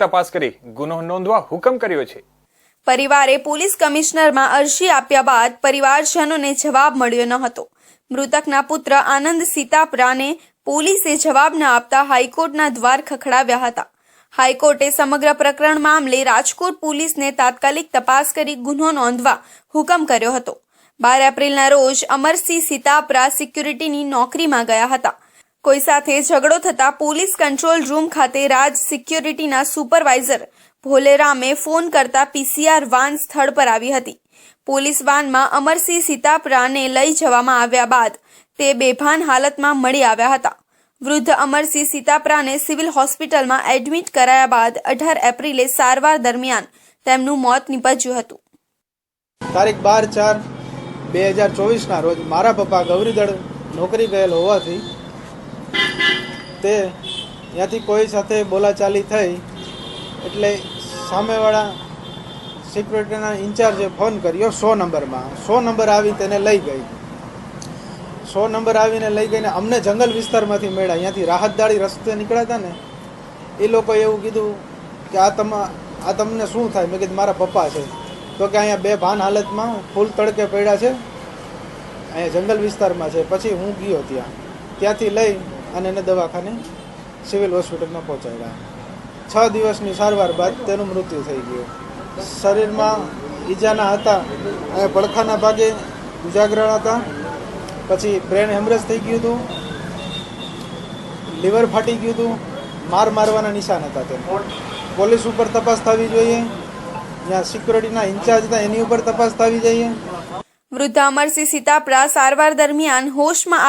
તપાસ કરી ગુનો નોંધવા હુકમ કર્યો છે. પરિવારે પોલીસ કમિશનરમાં અરજી આપ્યા બાદ પરિવારજનોને જવાબ મળ્યો ન હતો. મૃતકના પુત્ર આનંદ સીતાપરાને પોલીસે જવાબ ન આપતા હાઈકોર્ટના દ્વાર ખખડાવ્યા હતા. હાઈકોર્ટે સમગ્ર પ્રકરણ મામલે રાજકોટ પોલીસને તાત્કાલિક તપાસ કરી ગુનો નોંધવા હુકમ કર્યો હતો. બાર એપ્રિલના રોજ અમરસિંહ સીતાપરા સિક્યુરિટીની નોકરીમાં ગયા હતા. કોઈ સાથે ઝઘડો થતા પોલીસ કંટ્રોલ રૂમ ખાતે રાજ સિક્યોરિટીના સુપરવાઇઝર ભોલેરામે ફોન કરતા પીસીઆર વાન સ્થળ પર આવી હતી. પોલીસ વાનમાં અમરસિંહ સીતાપરાને લઈ જવામાં આવ્યા બાદ તે બેભાન હાલતમાં મળી આવ્યા હતા. વૃદ્ધ અમરસિંહ સીતાપરાને સિવિલ હોસ્પિટલમાં એડમિટ કરાયા બાદ અઢાર એપ્રિલે સારવાર દરમિયાન તેમનું મોત નીપજ્યું હતું. તારીખ બાર ચાર બે હજાર ચોવીસના રોજ મારા પપ્પા ગૌરીદળ નોકરી ગયેલ હોવાથી તે ત્યાંથી કોઈ સાથે બોલાચાલી થઈ એટલે સામેવાળા સિક્યુરિટીના ઇન્ચાર્જે ફોન કર્યો સો નંબરમાં. સો નંબર આવી તેને લઈ ગઈ. સો નંબર આવીને લઈ ગઈને અમને જંગલ વિસ્તારમાંથી મળ્યા. અહીંયાથી રાહતદાળી રસ્તે નીકળ્યા હતા ને, એ લોકોએ એવું કીધું કે આ તમ, આ તમને શું થાય? મેં કીધું, મારા પપ્પા છે. તો કે અહીંયા બે ભાન હાલતમાં ફૂલ તડકે પડ્યા છે. અહીંયા જંગલ વિસ્તારમાં છે. પછી હું ગયો ત્યાં. ત્યાંથી લઈ અને એને દવાખાને સિવિલ હોસ્પિટલમાં પહોંચાડ્યા. છ દિવસની સારવાર બાદ તેનું મૃત્યુ થઈ ગયું. શરીરમાં ઈજાના હતા, અને પડખાના ભાગે ઉજાગરણ હતા. પછી બ્રેન હેમરેજ થઈ ગયું હતું. લીવર ફાટી ગયું હતું. માર મારવાના નિશાન હતા તેને પોલીસ ઉપર તપાસ થવી જોઈએ. જ્યાં સિક્યુરિટીના ઇન્ચાર્જ હતા, એની ઉપર તપાસ થવી જોઈએ. વૃદ્ધ અમરસિંહ સીતાપરા સારવાર દરમિયાન હોશમાં